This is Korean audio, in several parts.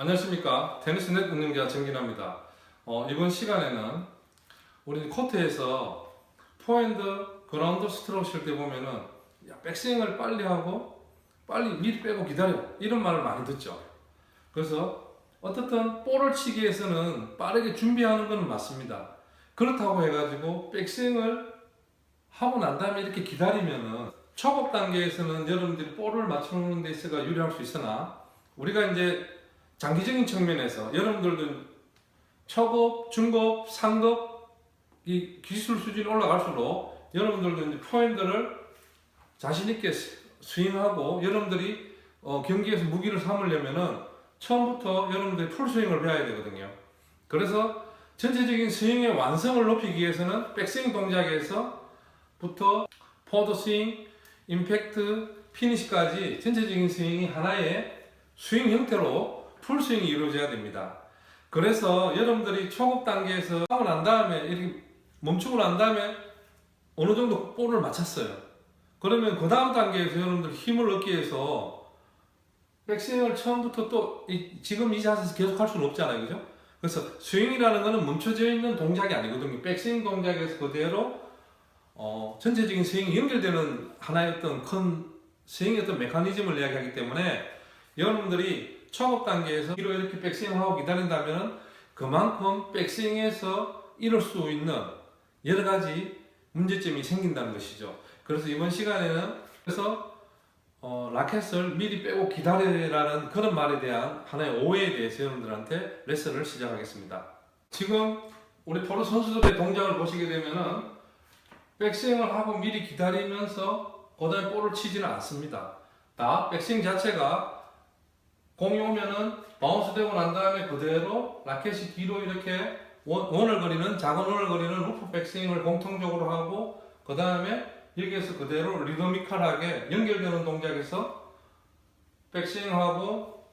안녕하십니까 테니스넷 운영자 정진합니다. 어, 이번 시간에는 우리 코트에서 포핸드 그라운드 스트로크 칠때 보면은 야, 백스윙을 빨리 하고 빨리 미리 빼고 기다려 이런 말을 많이 듣죠. 그래서 어떻든 볼을 치기 위해서는 빠르게 준비하는 건 맞습니다. 그렇다고 해가지고 백스윙을 하고 난 다음에 이렇게 기다리면은 초급 단계에서는 여러분들이 볼을 맞추는 데 있어가 유리할 수 있으나 우리가 이제 장기적인 측면에서 여러분들도 초급, 중급, 상급 이 기술 수준이 올라갈수록 여러분들도 이제 포핸드를 자신 있게 스- 스윙하고 여러분들이 어, 경기에서 무기를 삼으려면은 처음부터 여러분들이 풀스윙을 배워야 되거든요. 그래서 전체적인 스윙의 완성을 높이기 위해서는 백스윙 동작에서부터 포드 스윙, 임팩트, 피니시까지 전체적인 스윙이 하나의 스윙 형태로 풀스윙이 이루어져야 됩니다. 그래서 여러분들이 초급 단계에서 하고 난 다음에 이렇게 멈추고 난 다음에 어느 정도 볼을 맞췄어요. 그러면 그 다음 단계에서 여러분들 힘을 얻기 위해서 백스윙을 처음부터 또 이- 지금 이 자세에서 계속 할 수는 없잖아요. 그죠? 그래서 스윙이라는 거는 멈춰져 있는 동작이 아니거든요. 백스윙 동작에서 그대로 어, 전체적인 스윙이 연결되는 하나의 어떤 큰 스윙의 어떤 메커니즘을 이야기하기 때문에 여러분들이 초급 단계에서 뒤로 이렇게 백스윙하고 기다린다면 그만큼 백스윙에서 이룰 수 있는 여러 가지 문제점이 생긴다는 것이죠. 그래서 이번 시간에는 그래서 어, 라켓을 미리 빼고 기다리라는 그런 말에 대한 하나의 오해에 대해서 여러분들한테 레슨을 시작하겠습니다. 지금 우리 프로 선수들의 동작을 보시게 되면은 백스윙을 하고 미리 기다리면서 그다음에 볼을 치지는 않습니다. 다 백스윙 자체가 공이 오면은 바운스 되고 난 다음에 그대로 라켓이 뒤로 이렇게 원, 원을 그리는 작은 원을 그리는 루프 백스윙을 공통적으로 하고 그 다음에 여기에서 그대로 리드미컬하게 연결되는 동작에서 백스윙하고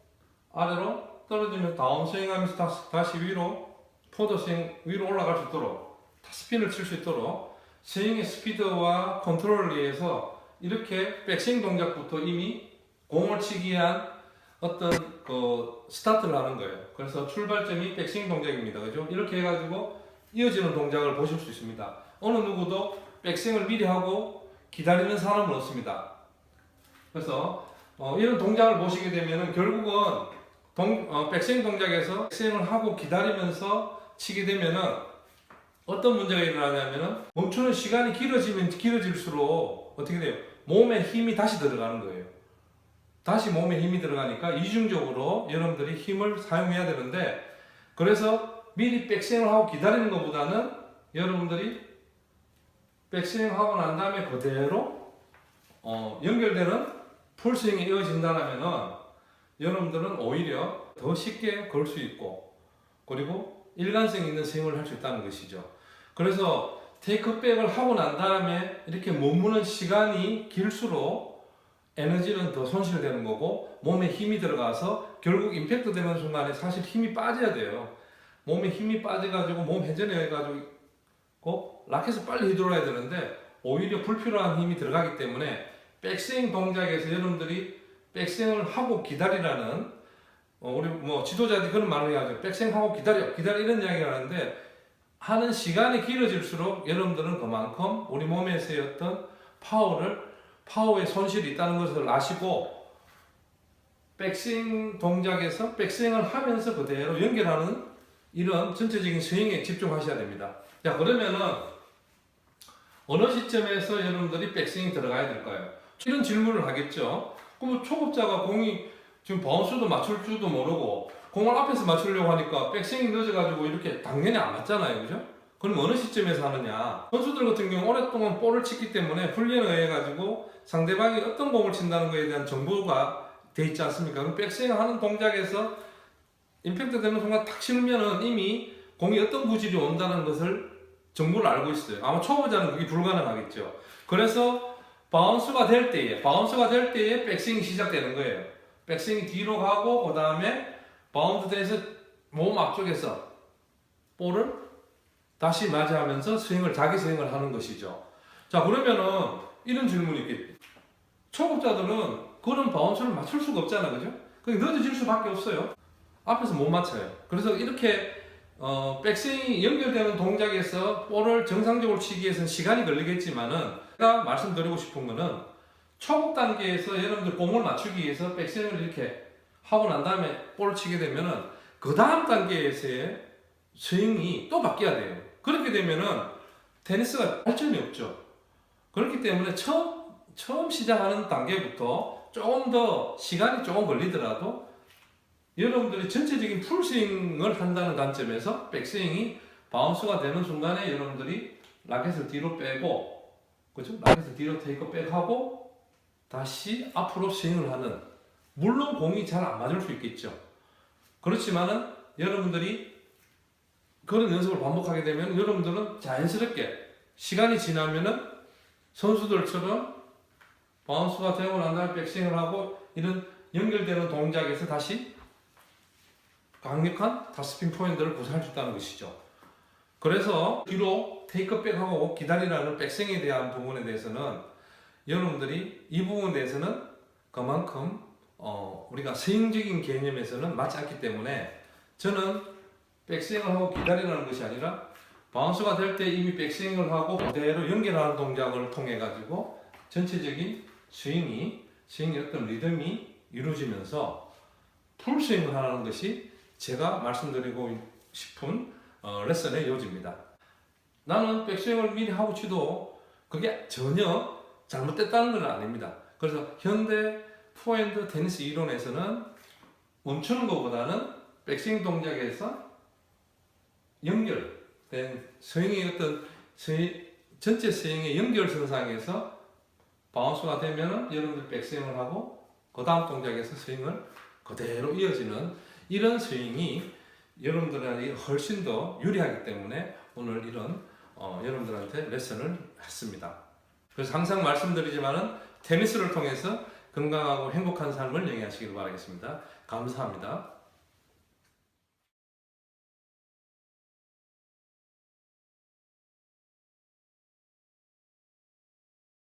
아래로 떨어지면서 다운스윙 하면서 다시, 다시 위로 포드스윙 위로 올라갈 수 있도록 스핀을 칠 수 있도록 스윙의 스피드와 컨트롤을 위해서 이렇게 백스윙 동작부터 이미 공을 치기 위한 어떤 그 스타트를 하는 거예요. 그래서 출발점이 백스윙 동작입니다. 그죠? 이렇게 해가지고 이어지는 동작을 보실 수 있습니다. 어느 누구도 백스윙을 미리 하고 기다리는 사람은 없습니다. 그래서 어, 이런 동작을 보시게 되면은 결국은 동, 어, 백스윙 동작에서 백스윙을 하고 기다리면서 치게 되면은 어떤 문제가 일어나냐면은 멈추는 시간이 길어지면 길어질수록 어떻게 돼요? 몸에 힘이 다시 들어가는 거예요. 다시 몸에 힘이 들어가니까 이중적으로 여러분들이 힘을 사용해야 되는데 그래서 미리 백스윙을 하고 기다리는 것보다는 여러분들이 백스윙 하고 난 다음에 그대로 어, 연결되는 풀스윙이 이어진다면은 여러분들은 오히려 더 쉽게 걸 수 있고 그리고 일관성 있는 스윙을 할 수 있다는 것이죠. 그래서 테이크백을 하고 난 다음에 이렇게 머무는 시간이 길수록 에너지는 더 손실되는 거고 몸에 힘이 들어가서 결국 임팩트 되는 순간에 사실 힘이 빠져야 돼요. 몸에 힘이 빠져가지고 몸 회전해 가지고 라켓을 빨리 휘둘러야 되는데 오히려 불필요한 힘이 들어가기 때문에 백스윙 동작에서 여러분들이 백스윙을 하고 기다리라는 어, 우리 뭐 지도자들이 그런 말을 하죠. 백스윙하고 기다려, 기다려 이런 이야기를 하는데 하는 시간이 길어질수록 여러분들은 그만큼 우리 몸에서의 어떤 파워를 파워의 손실이 있다는 것을 아시고 백스윙 동작에서 백스윙을 하면서 그대로 연결하는 이런 전체적인 스윙에 집중하셔야 됩니다. 자 그러면은 어느 시점에서 여러분들이 백스윙 들어가야 될까요? 이런 질문을 하겠죠. 그럼 초급자가 공이 지금 바운스도 맞출 줄도 모르고 공을 앞에서 맞추려고 하니까 백스윙이 늦어가지고 이렇게 당연히 안 맞잖아요, 그죠? 그럼 어느 시점에서 하느냐? 선수들 같은 경우 오랫동안 볼을 치기 때문에 훈련에 의해 가지고 상대방이 어떤 공을 친다는 것에 대한 정보가 돼 있지 않습니까? 그럼 백스윙 하는 동작에서 임팩트 되는 순간 탁 치면은 이미 공이 어떤 구질이 온다는 것을 정보를 알고 있어요. 아마 초보자는 그게 불가능하겠죠. 그래서 바운스가 될 때에 바운스가 될 때에 백스윙이 시작되는 거예요. 백스윙이 뒤로 가고 그 다음에 바운드 돼서 몸 앞쪽에서 볼을 다시 맞이하면서 스윙을 자기 스윙을 하는 것이죠. 자 그러면은 이런 질문이 있겠. 초급자들은 그런 바운스를 맞출 수가 없잖아, 그죠? 그게 늦어질 수밖에 없어요. 앞에서 못 맞춰요. 그래서 이렇게 어, 백스윙이 연결되는 동작에서 볼을 정상적으로 치기 위해서는 시간이 걸리겠지만은 제가 말씀드리고 싶은 거는 초급 단계에서 여러분들 공을 맞추기 위해서 백스윙을 이렇게 하고 난 다음에 볼을 치게 되면은 그 다음 단계에서의 스윙이 또 바뀌어야 돼요. 그렇게 되면은 테니스가 발전이 없죠. 그렇기 때문에 처음 처음 시작하는 단계부터 조금 더 시간이 조금 걸리더라도 여러분들이 전체적인 풀스윙을 한다는 관점에서 백스윙이 바운스가 되는 순간에 여러분들이 라켓을 뒤로 빼고 그죠? 라켓을 뒤로 테이크 백하고 다시 앞으로 스윙을 하는 물론 공이 잘 안 맞을 수 있겠죠. 그렇지만은 여러분들이 그런 연습을 반복하게 되면 여러분들은 자연스럽게 시간이 지나면은 선수들처럼 바운스가 되고 난 다음에 백스윙을 하고 이런 연결되는 동작에서 다시 강력한 다스핀 포인트를 구사할 수 있다는 것이죠. 그래서 뒤로 테이크백하고 기다리라는 백스윙에 대한 부분에 대해서는 여러분들이 이 부분에 대해서는 그만큼 어, 우리가 스윙적인 개념에서는 맞지 않기 때문에 저는 백스윙을 하고 기다리라는 것이 아니라 바운스가 될 때 이미 백스윙을 하고 그대로 연결하는 동작을 통해 가지고 전체적인 스윙이 스윙의 어떤 리듬이 이루어지면서 풀스윙을 하는 것이 제가 말씀드리고 싶은 어, 레슨의 요지입니다. 나는 백스윙을 미리 하고 치도 그게 전혀 잘못됐다는 건 아닙니다. 그래서 현대 포핸드 테니스 이론에서는 멈추는 것보다는 백스윙 동작에서 연결된 스윙의 어떤 스윙, 전체 스윙의 연결 선상에서 바운스가 되면은 여러분들 백스윙을 하고 그 다음 동작에서 스윙을 그대로 이어지는 이런 스윙이 여러분들한테 훨씬 더 유리하기 때문에 오늘 이런 어, 여러분들한테 레슨을 했습니다. 그래서 항상 말씀드리지만은 테니스를 통해서 건강하고 행복한 삶을 영위하시길 바라겠습니다. 감사합니다.